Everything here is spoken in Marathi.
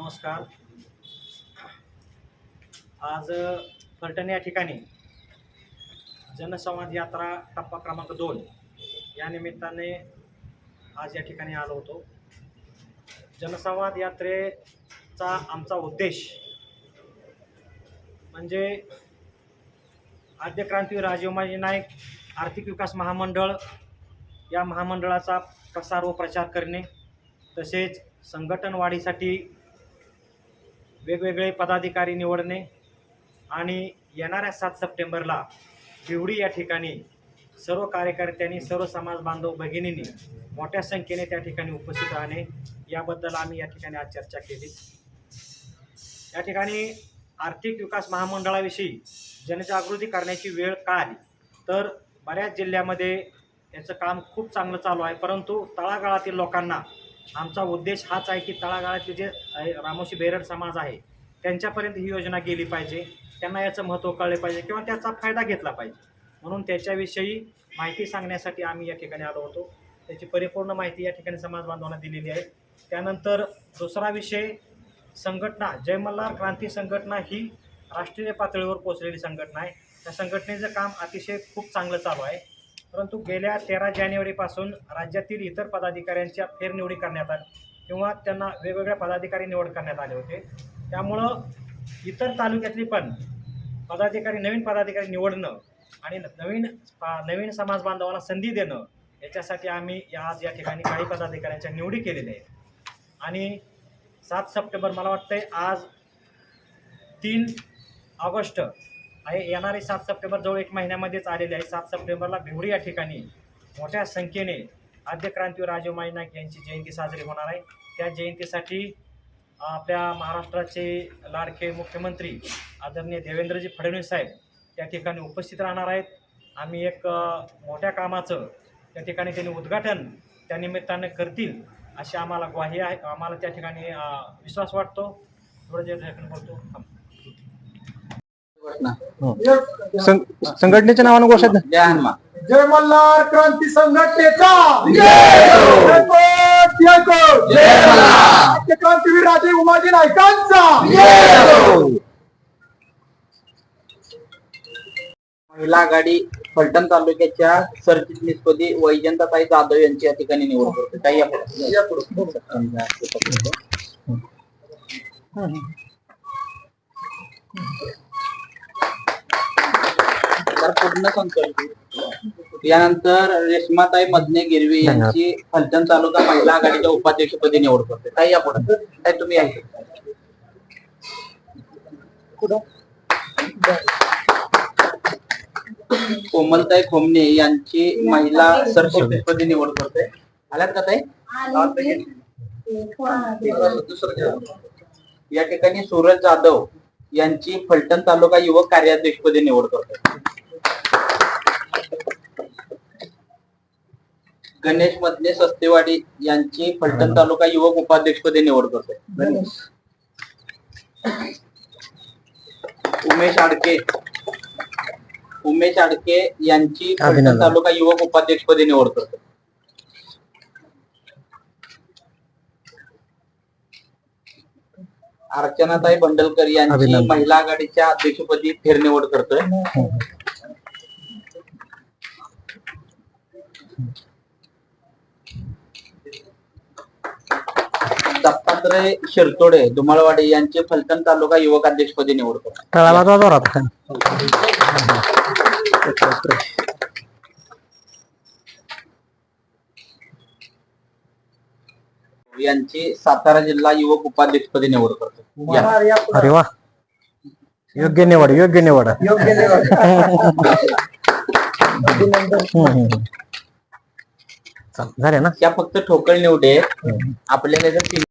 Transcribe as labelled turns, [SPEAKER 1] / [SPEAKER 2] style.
[SPEAKER 1] नमस्कार. आज फलटण या ठिकाणी जनसंवाद यात्रा टप्पा क्रमांक दोन या निमित्ताने आज या ठिकाणी आलो होतो. जनसंवाद यात्रेचा आमचा उद्देश म्हणजे आद्य क्रांती राजीवमाजी नाईक आर्थिक विकास महामंडळ या महामंडळाचा प्रसार व प्रचार करणे तसेच संघटन वाढीसाठी वेगवेगळे पदाधिकारी निवडणे आणि येणाऱ्या सात सप्टेंबरला बिवडी या ठिकाणी सर्व कार्यकर्त्यांनी सर्व समाज बांधव भगिनींनी मोठ्या संख्येने त्या ठिकाणी उपस्थित राहणे याबद्दल आम्ही या ठिकाणी आज चर्चा केली. या ठिकाणी आर्थिक विकास महामंडळाविषयी जनजागृती करण्याची वेळ का आली? तर बऱ्याच जिल्ह्यामध्ये याचं काम खूप चांगलं चालू आहे परंतु तळागाळातील लोकांना आमचा उद्देश हाच आहे की तळागाळातले जे रामोशी बेरड समाज आहे त्यांच्यापर्यंत ही योजना गेली पाहिजे. त्यांना याचं महत्त्व कळले पाहिजे किंवा त्याचा फायदा घेतला पाहिजे. म्हणून त्याच्याविषयी माहिती सांगण्यासाठी आम्ही या ठिकाणी आलो होतो. त्याची परिपूर्ण माहिती या ठिकाणी समाज बांधवांना दिलेली आहे. त्यानंतर दुसरा विषय संघटना जयमल्हार क्रांती संघटना ही राष्ट्रीय पातळीवर पोचलेली संघटना आहे. त्या संघटनेचं काम अतिशय खूप चांगलं चालू आहे. परंतु गेल्या तेरा जानेवारीपासून राज्यातील इतर पदाधिकाऱ्यांच्या फेरनिवडी करण्यात आली किंवा त्यांना वेगवेगळ्या पदाधिकारी निवड करण्यात आले होते. त्यामुळं इतर तालुक्यातली पण पदाधिकारी नवीन पदाधिकारी निवडणं आणि नवीन पा- नवीन समाज बांधवाला संधी देणं याच्यासाठी आम्ही या आज या ठिकाणी काही पदाधिकाऱ्यांच्या निवडी केलेल्या आहेत. आणि सात सप्टेंबर मला वाटतंय आज तीन ऑगस्ट आहे. येणारे सात सप्टेंबर जवळ एक महिन्यामध्येच आलेले आहे. सात सप्टेंबरला भिवरी या ठिकाणी मोठ्या संख्येने आद्य क्रांतीवीर राजीवमाई नाईक यांची जयंती साजरी होणार आहे. त्या जयंतीसाठी आपल्या महाराष्ट्राचे लाडके मुख्यमंत्री आदरणीय देवेंद्रजी फडणवीस साहेब त्या ठिकाणी उपस्थित राहणार आहेत. आम्ही एक मोठ्या कामाचं त्या ठिकाणी त्यांनी उद्घाटन त्या निमित्तानं करतील अशी आम्हाला ग्वाही आहे. आम्हाला त्या ठिकाणी विश्वास वाटतो. थोडं जे ठिकाणी बोलतो.
[SPEAKER 2] सं- संघटनेच्या नावानं घोषित
[SPEAKER 3] जय हनुमान.
[SPEAKER 4] जय मल्हार क्रांती संघटनेचा.
[SPEAKER 3] जय जय
[SPEAKER 4] क्रांतीवीर राजे उमाजी नायकांचा
[SPEAKER 3] महिला आघाडी फलटण तालुक्याच्या सरचिटणीसपदी वैजंताताई जाधव यांची या ठिकाणी निवड करते काही या पुढे. या पुढे. तर पूर्ण संकल्प यानंतर रेश्माताई मधने गिरवी यांची फलटण तालुका महिला आघाडीच्या उपाध्यक्षपदी निवड करते काही या पुढे काय तुम्ही आहे कोमलताई खोमणे यांची महिला सरचिटणीसपदी निवड करते आल्यात का ताई? दुसरं. या ठिकाणी सूरज जाधव यांची फलटण तालुका युवक कार्याध्यक्षपदी निवड करते गणेश मधने सस्तेवाडी यांची फलटण तालुका युवक उपाध्यक्षपदी निवड करते उमेश आडके. उमेश आडके यांची फलटण. तालुका युवक उपाध्यक्षपदी निवड करते अर्चनाताई बंडलकर यांची. महिला आघाडीच्या अध्यक्षपदी फेरनिवड करतोय. दत्तात्रय शिरतोडे धुमाळवाडी यांचे फलटण तालुका युवक अध्यक्षपदी निवड
[SPEAKER 2] तळाला जोरात
[SPEAKER 3] यांची सातारा जिल्हा युवक उपाध्यक्षपदी निवड करतो. या.
[SPEAKER 2] अरे वा. योग्य निवड योग्य निवड.
[SPEAKER 4] योग्य निवड.
[SPEAKER 2] हम्म, हम्म, हम्म. चालेल, झाले ना?
[SPEAKER 3] या फक्त ठोकळ निवडे. आपल्याला जर